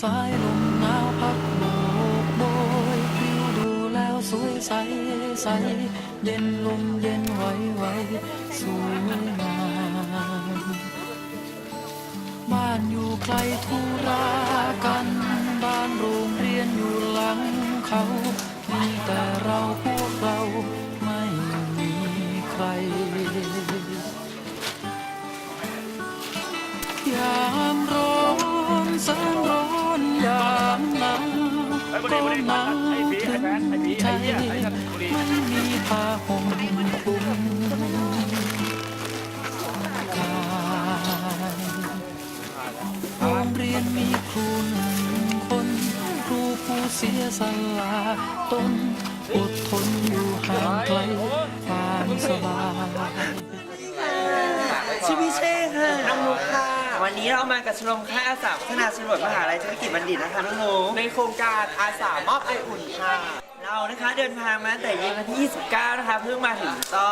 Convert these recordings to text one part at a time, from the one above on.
สายลมหนาวพัดโบกโบยปลิวดูแล้วสวยใสใส เย็นลมเย็นไหวไหวสวยงามบ้านอยู่ไกลทุรากัน บ้านโรงเรียนอยู่หลังเขา มีแต่เราพวกเราไม่มีใครยามร้อนแสน ก็หนาถึงใจไม่มีผ้าห่มคลุมกายโรงเรียนมีครูหนึ่งคน ครูผู้เสียสละตนอดทนอยู่ห่างไกลความสบายชื่อพี่เช่ค่ะน้องนุค่ะ วันนี้เรามากับชมรมค่ายอาสาพัฒนาชนบทมหาลัยธุรกิจบัณฑิตนะคะน้องนุกในโครงการอาสามอบไออุ่นค่ะ เรานะคะเดินทางมาตั้งแต่เย็นวันที่ 29 นะคะเพิ่งมาถึงก็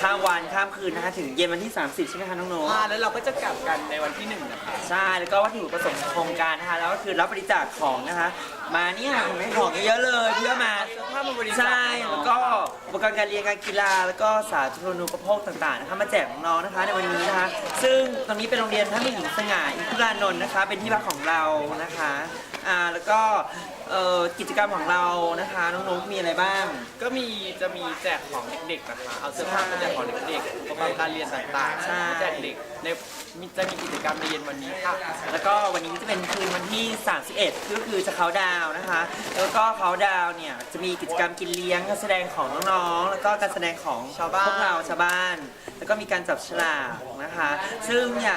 ข้ามวันข้ามคืนนะคะถึงเย็นวันที่ 30 ใช่ไหมคะน้องนุกอ่าแล้วเราก็จะกลับกันในวันที่หนึ่งนะคะใช่แล้วก็วัตถุประสงค์ของโครงการนะคะแล้วก็คือรับบริจาคของนะคะ มาเนี่ยเห็นไหมของเยอะเลยเพื่อมาถ้ามาบริจาคใช่แล้วก็อุปกรณ์การเรียนการกีฬา แล้วก็สาธารณูปโภคต่างๆนะคะมาแจกน้องๆนะคะในวันนี้นะคะ ซึ่งตรงนี้เป็นโรงเรียนท่านผู้หญิงสง่าอินทุรานนท์นะคะ เป็นที่พักของเรานะคะอ่าแล้วก็ เอ่อกิจกรรมของเรานะคะน้องนุ๊กมีอะไรบ้าง ก็มีจะมีแจกของเด็กๆนะคะเอาเสื้อผ้ามาแจกของเด็กๆอุปกรณ์การเรียนต่างๆใช่แจกเด็ก ในมีจะมีกิจกรรมในเย็นวันนี้ค่ะ แล้วก็วันนี้จะเป็นคืนวันที่ 31 ก็คือจะเขาดาวนะคะ แล้วก็เขาดาวเนี่ยจะมีกิจกรรมกินเลี้ยงการแสดงของน้องๆ แล้วก็การแสดงของชาวบ้านพวกเราชาวบ้าน แล้วก็มีการจับฉลากนะคะ ซึ่งเนี่ย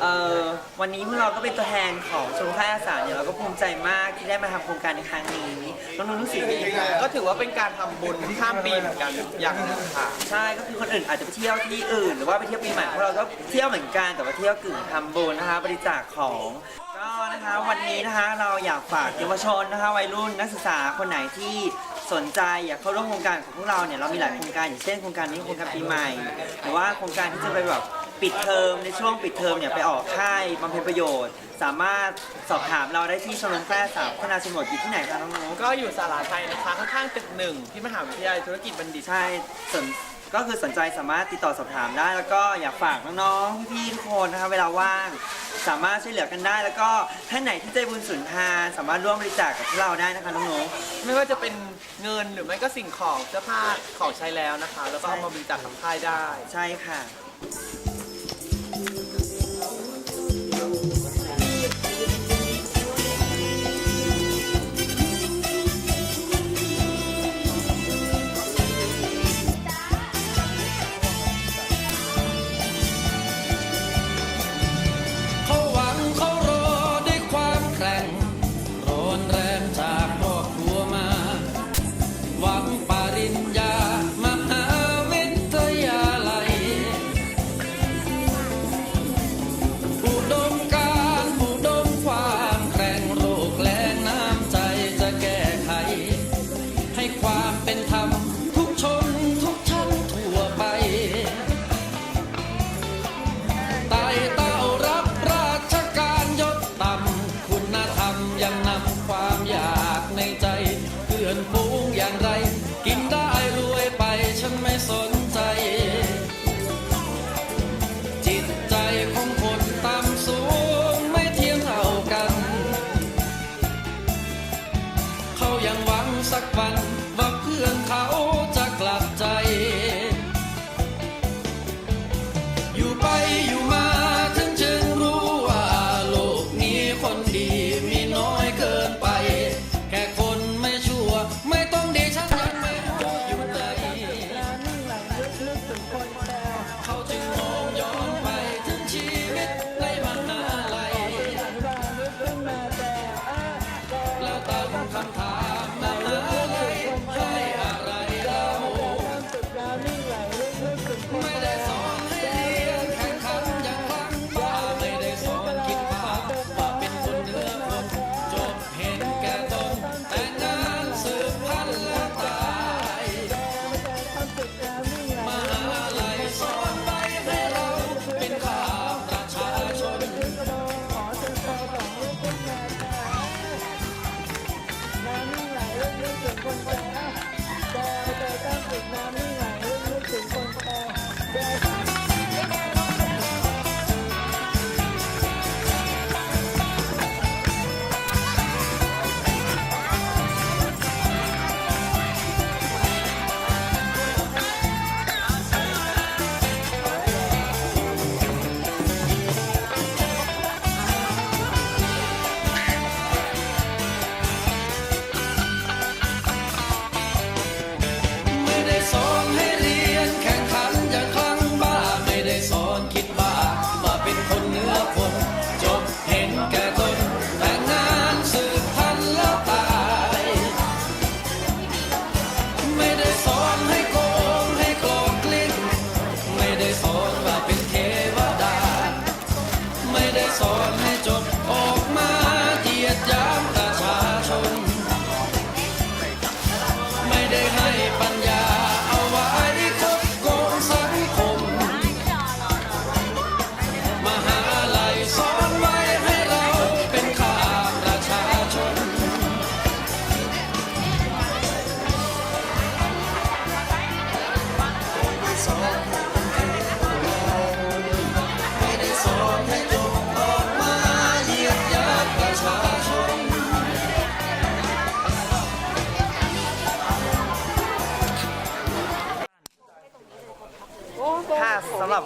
เอ่อวันนี้พวกเราก็เป็นตัวแทนของชมรมค่ายอาสาเนี่ยเราก็ภูมิใจมากที่ได้มาทำโครงการในครั้งนี้น้องนุ่นรู้สึกยังไงคะก็ถือว่าเป็นการทำบุญข้ามปีเหมือนกันอย่างหนึงค่ะ ใช่ก็คือคนอื่นอาจจะไปเที่ยวที่อื่น หรือว่าไปเที่ยวปีใหม่พวกเราก็เที่ยวเหมือนกันแต่ว่าเที่ยวกึ่งทำบุญนะคะ บริจาคของ ก็นะคะวันนี้นะคะเราอยากฝากเยาวชนนะคะวัยรุ่นนักศึกษาคนไหนที่สนใจอยากเข้าร่วมโครงการของพวกเราเนี่ยเรามีหลายโครงการอย่างเช่นโครงการนี้โครงการปีใหม่หรือว่าโครงการที่จะไปแบบปิดเทอมในช่วงปิดเทอมเนี่ยไปออกค่ายบำเพ็ญประโยชน์ สามารถสอบถามเราได้ที่ชมรมแพร่สาวพัฒนาชนบทอยู่ที่ไหนคะน้องนุ๊กก็อยู่สาราไทยนะคะข้างๆตึกหนึ่งที่มหาวิทยาลัยธุรกิจบัณฑิต ใช่สน ก็คือสนใจสามารถติดต่อสอบถามได้ แล้วก็อยากฝากน้องๆพี่ๆทุกคนนะคะเวลาว่าง สามารถช่วยเหลือกันได้ แล้วก็ท่านไหนที่ใจบุญสุนทานสามารถร่วมบริจาคกับพวกเราได้นะคะน้องไม่ว่าจะเป็นเงินหรือไม่ก็สิ่งของเสื้อผ้าของใช้แล้วนะคะ แล้วก็เอามาบริจาคกับค่ายได้ ๆใช่ค่ะ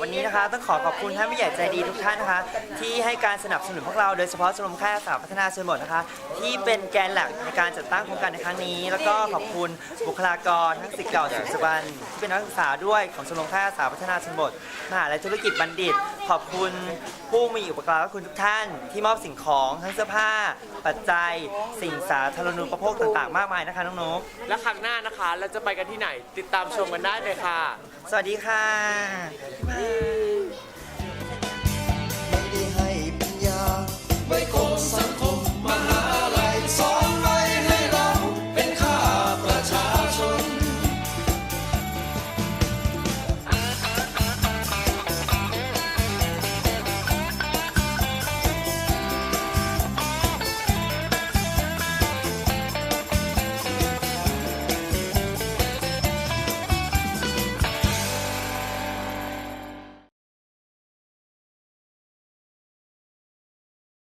วันนี้นะคะ ต้องขอขอบคุณท่านผู้ใหญ่ใจดีทุกท่านนะคะ ที่ให้การสนับสนุนพวกเราโดยเฉพาะชมรมค่ายอาสาพัฒนาชนบทนะคะ ที่เป็นแกนหลักในการจัดตั้งโครงการในครั้งนี้ แล้วก็ขอบคุณบุคลากรทั้งสิทธิ์เก่าสิทธิ์ปัจจุบันที่เป็นนักศึกษาด้วยของชมรมค่ายอาสาพัฒนาชนบทมหาลัยธุรกิจบัณฑิต ขอบคุณผู้มีอุปการะคุณทุกท่าน ที่มอบสิ่งของทั้งเสื้อผ้า ปัจจัย สิ่งสาธารณูปโภคต่างๆ มากมายนะคะน้องนกและครั้งหน้านะคะ เราจะไปกันที่ไหนติดตามชมกันได้เลยค่ะ สวัสดีค่ะบ๊ายบาย